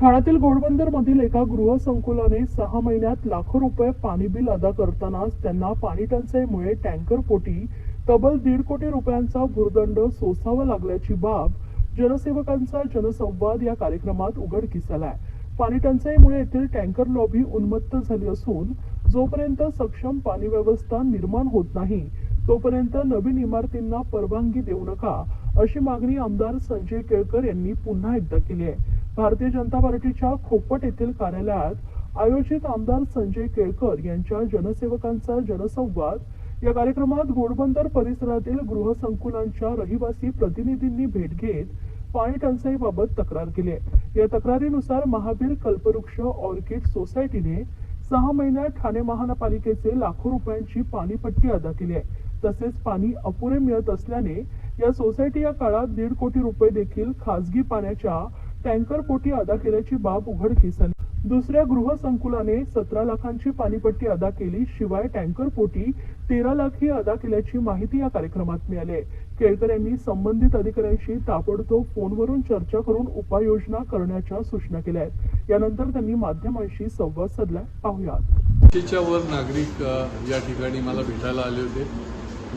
ठाण्यातील घोडबंदर मधील एका गृहसंकुलाने सहा महिन्यात लाखो रुपये पाणी बिल अदा करतानाच त्यांना पाणी टंचाईमुळे टँकर पोटी तब्बल दीड कोटी रुपयांचा भूर्दंड सोसावा लागल्याची बाब जनसेवकांचा जनसंवाद या कार्यक्रमात उघडकीस आलाय पाणी टंचाईमुळे येथील टँकर लॉबी उन्मत्त झाली असून जोपर्यंत सक्षम पाणी व्यवस्था निर्माण होत नाही तोपर्यंत नवीन इमारतींना परवानगी देऊ नका अशी मागणी आमदार संजय केळकर यांनी पुन्हा एकदा केली आहे. भारतीय जनता पार्टीच्या खोपट येथील कार्यालयात आयोजित आमदार संजय केळकर यांच्या जनसेवकांचा जनसंवाद. या कार्यक्रमात घोडबंदर परिसरातील गृहसंकुलांच्या रहिवासी प्रतिनिधींनी भेट घेत पाणी टंचाईबाबत तक्रार केली आहे. या तक्रारीनुसार महावीर कल्पवृक्ष ऑर्किड सोसायटीने सहा महिन्यात ठाणे महानगरपालिकेचे लाखो रुपयांची पाणीपट्टी अदा केली आहे. तसेच पाणी अपुरे मिळत असल्याने या सोसायटी या काळात दीड कोटी रुपये देखील खासगी पाण्याच्या टँकर पोटी अदा केल्याची बाब उघडकीस आली. दुसऱ्या गृहसंकुलाने सतरा लाखांची पाणीपट्टी अदा केली शिवाय टँकर पोटी तेरा लाखही अदा केल्याची माहिती या कार्यक्रमात मिळाली आहे. केळकर यांनी संबंधित अधिकाऱ्यांशी ताबडतोब फोनवरून चर्चा करून उपाययोजना करण्याच्या सूचना केल्या आहेत. यानंतर त्यांनी माध्यमांशी संवाद साधला. पाहुयात. वर नागरिक या ठिकाणी मला भेटायला आले होते.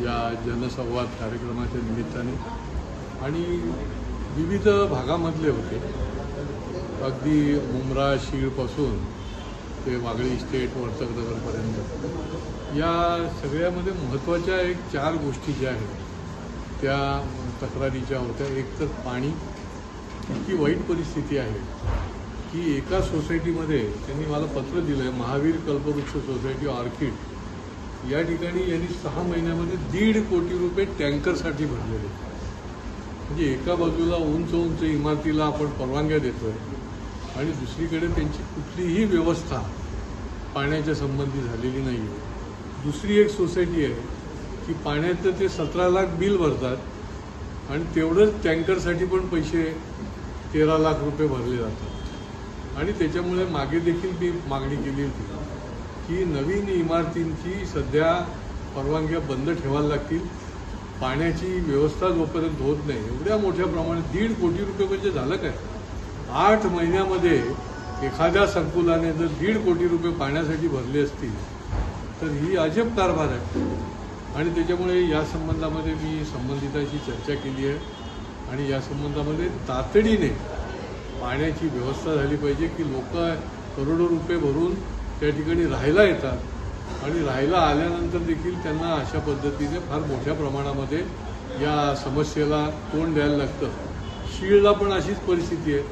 या जनसंवाद कार्यक्रमाच्या निमित्ताने. आणि विविध भागामधले होते. अगदी मुंब्रा शीळपासून ते वागळी इस्टेट वर्तकनगरपर्यंत या सगळ्यामध्ये महत्त्वाच्या एक चार गोष्टी ज्या आहेत त्या तक्रारीच्या होत्या. एक तर पाणी. इतकी वाईट परिस्थिती आहे की एका सोसायटीमध्ये त्यांनी मला पत्र दिलं आहे महावीर कल्पवृक्ष सोसायटी ऑर्किड. या ठिकाणी यांनी सहा महिन्यामध्ये दीड कोटी रुपये टँकरसाठी भरलेले. म्हणजे एका बाजूला उंच उंच इमारतीला आपण परवानग्या देतोय आणि दुसरीकडे त्यांची कुठलीही व्यवस्था पाण्याच्या संबंधी झालेली नाही आहे दुसरी एक सोसायटी आहे की पाण्याचं ते सतरा लाख बिल भरतात आणि तेवढंच टँकरसाठी पण पैसे तेरा लाख रुपये भरले जातात. आणि त्याच्यामुळे मागे देखील मी मागणी केली होती की नवीन इमारतींची सध्या परवानग्या बंद ठेवायला लागतील. पाण्याची व्यवस्था जोपर्यंत होत नाही एवढ्या मोठ्या प्रमाणात दीड कोटी रुपये म्हणजे झालं काय? आठ महिन्यामध्ये एखाद्या संकुलाने जर दीड कोटी रुपये पाण्यासाठी भरले असतील तर ही अजब कारभार आहे. आणि त्याच्यामुळे या संबंधामध्ये मी संबंधितांशी चर्चा केली आहे. आणि या संबंधामध्ये तातडीने पाण्याची व्यवस्था झाली पाहिजे की लोक करोडो रुपये भरून त्या ठिकाणी राहायला येतात. आणि राहायला आल्यानंतर देखील त्यांना अशा पद्धतीने फार मोठ्या प्रमाणामध्ये या समस्येला तोंड द्यायला लागतं. शीळला पण अशीच परिस्थिती आहे.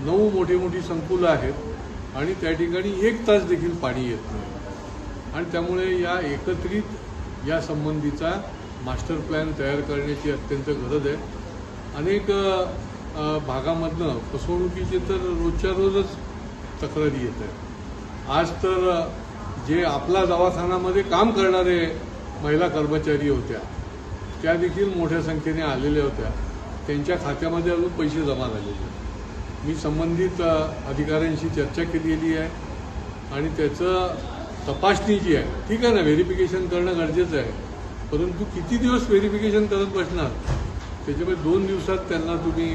नऊ मोठी मोठी संकुलं आहेत आणि त्या ठिकाणी एक तास देखील पाणी येत नाही. आणि त्यामुळे या एकत्रित या संबंधीचा मास्टर प्लॅन तयार करण्याची अत्यंत गरज आहे. अनेक भागामधनं फसवणुकीचे तर रोजच्या रोजच तक्रारी येत आहेत. आज तर जे आपला दवाखानामध्ये काम करणारे महिला कर्मचारी होत्या त्या देखील मोठ्या संख्येने आलेल्या होत्या. त्यांच्या खात्यामध्ये अजून पैसे जमा झालेले मी संबंधित अधिकाऱ्यांशी चर्चा केलेली आहे आणि त्याचं तपासणी जी आहे ठीक आहे ना व्हेरिफिकेशन करणं गरजेचं आहे. परंतु किती दिवस व्हेरिफिकेशन करत बसणार? त्याच्यामुळे दोन दिवसात त्यांना तुम्ही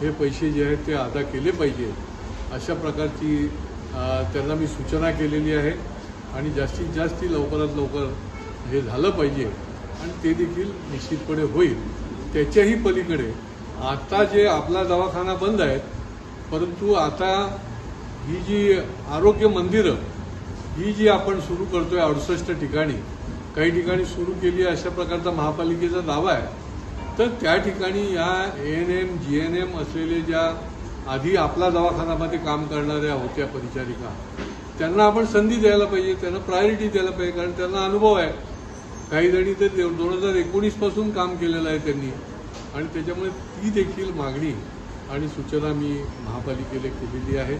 हे पैसे जे आहेत ते अदा केले पाहिजे. अशा प्रकारची त्यांना मी सूचना केलेली आहे. आणि जास्तीत जास्त लवकरात लवकर हे झालं पाहिजे आणि ते देखील निश्चितपणे होईल. त्याच्याही पलीकडे आता जे आपला दवाखाना बंद आहेत परंतु आता ही जी आरोग्य मंदिरं ही जी आपण सुरू करतोय अडुसष्ट ठिकाणी काही ठिकाणी सुरू केली आहे अशा प्रकारचा महापालिकेचा दावा आहे. तर त्या ठिकाणी या A N M G N M असलेले ज्या आधी आपला दवाखानामध्ये काम करणाऱ्या होत्या परिचारिका त्यांना आपण संधी द्यायला पाहिजे त्यांना प्रायोरिटी द्यायला पाहिजे कारण त्यांना अनुभव आहे. काही जणी तर दोन हजार एकोणीसपासून काम केलेलं आहे त्यांनी. आणि त्याच्यामुळे ती देखील मागणी आणि सूचना मी महापालिकेला केलेली आहे.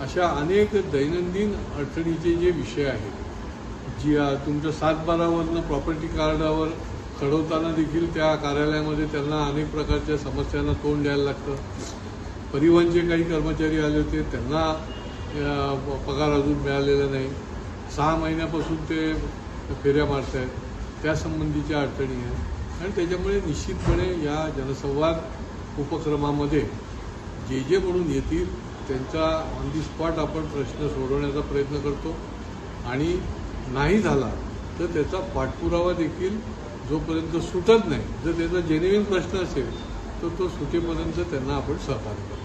अशा अनेक दैनंदिन अडचणीचे जे विषय आहेत जी तुमच्या सातबारावरनं प्रॉपर्टी कार्डावर चढवताना देखील त्या कार्यालयामध्ये त्यांना अनेक प्रकारच्या समस्यांना तोंड द्यायला लागतं. परिवहनचे काही कर्मचारी आले होते त्यांना पगार अजून मिळालेला नाही. सहा महिन्यापासून ते फेऱ्या मारत आहेत त्यासंबंधीच्या अडचणी आहेत. आणि त्याच्यामुळे निश्चितपणे या जनसंवाद उपक्रमामध्ये जे जे म्हणून येतील त्यांचा ऑन दी स्पॉट आपण प्रश्न सोडवण्याचा प्रयत्न करतो. आणि नाही झाला तर त्याचा पाठपुरावा देखील जोपर्यंत सुटत नाही जर त्याचा जेन्युइन प्रश्न असेल तर तो सुटेपर्यंत त्यांना आपण सहकार्य करतो.